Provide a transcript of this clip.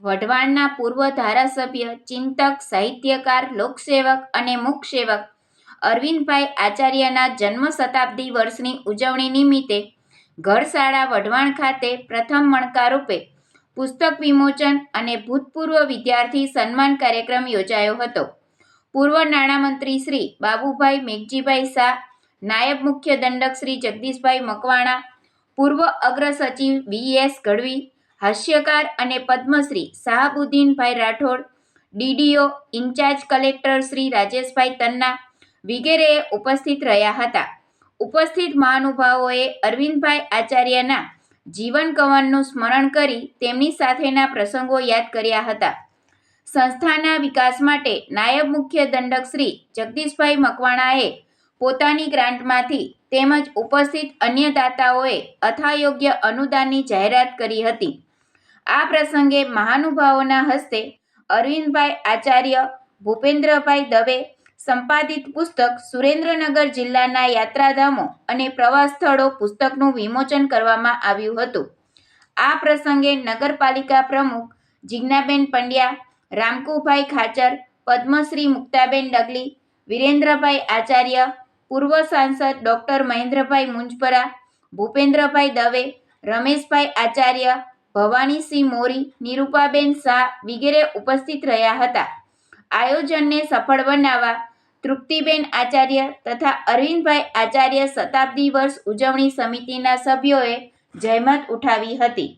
વઢવાણના પૂર્વ ધારાસભ્ય, ચિંતક, સાહિત્યકાર, લોકસેવક અને મુખસેવક અરવિંદભાઈ આચાર્યના જન્મ શતાબ્દી વર્ષની ઉજવણી નિમિત્તે ઘરશાળા વઢવાણ ખાતે પ્રથમ મણકા રૂપે પુસ્તક વિમોચન અને ભૂતપૂર્વ વિદ્યાર્થી સન્માન કાર્યક્રમ યોજાયો હતો. પૂર્વ નાણામંત્રી શ્રી બાબુભાઈ મેઘજીભાઈ શાહ, નાયબ મુખ્ય દંડક શ્રી જગદીશભાઈ મકવાણા, પૂર્વ અગ્ર સચિવ બી એસ ગઢવી હાસ્યકાર અને Padmashri Shahbuddinbhai Rathod, DDO in-charge collector Shri Rajeshbhai Tanna વગેરેએ ઉપસ્થિત રહ્યા હતા. ઉપસ્થિત મહાનુભાવોએ અરવિંદભાઈ આચાર્યના જીવન કવનનું સ્મરણ કરી તેમની સાથેના પ્રસંગો યાદ કર્યા હતા. સંસ્થાના વિકાસ માટે નાયબ મુખ્ય દંડક શ્રી જગદીશભાઈ મકવાણાએ પોતાની ગ્રાન્ટમાંથી તેમજ ઉપસ્થિત અન્ય દાતાઓએ અથાયોગ્ય અનુદાનની જાહેરાત કરી હતી. આ પ્રસંગે મહાનુભાવોના હસ્તે અરવિંદભાઈ આચાર્ય, ભૂપેન્દ્રભાઈ દવે, સંપાદિત પુસ્તક સુરેન્દ્રનગર જિલ્લાના યાત્રાધામો અને પ્રવાસ સ્થળો પુસ્તકનું વિમોચન કરવામાં આવ્યું હતું. આ પ્રસંગે નગરપાલિકા પ્રમુખ જિજ્ઞાબેન પંડ્યા, રામકુભાઈ ખાચર, પદ્મશ્રી મુક્તાબેન ડગલી, વિરેન્દ્રભાઈ આચાર્ય, પૂર્વ સાંસદ ડોક્ટર મહેન્દ્રભાઈ મુંજપરા, ભૂપેન્દ્રભાઈ દવે, રમેશભાઈ આચાર્ય ભવાનીસિંહ મોરી, નિરૂપાબેન શાહ વગેરે ઉપસ્થિત રહ્યા હતા. આયોજનને સફળ બનાવવા તૃપ્તિબેન આચાર્ય તથા અરવિંદભાઈ આચાર્ય શતાબ્દી વર્ષ ઉજવણી સમિતિના સભ્યોએ જહેમત ઉઠાવી હતી.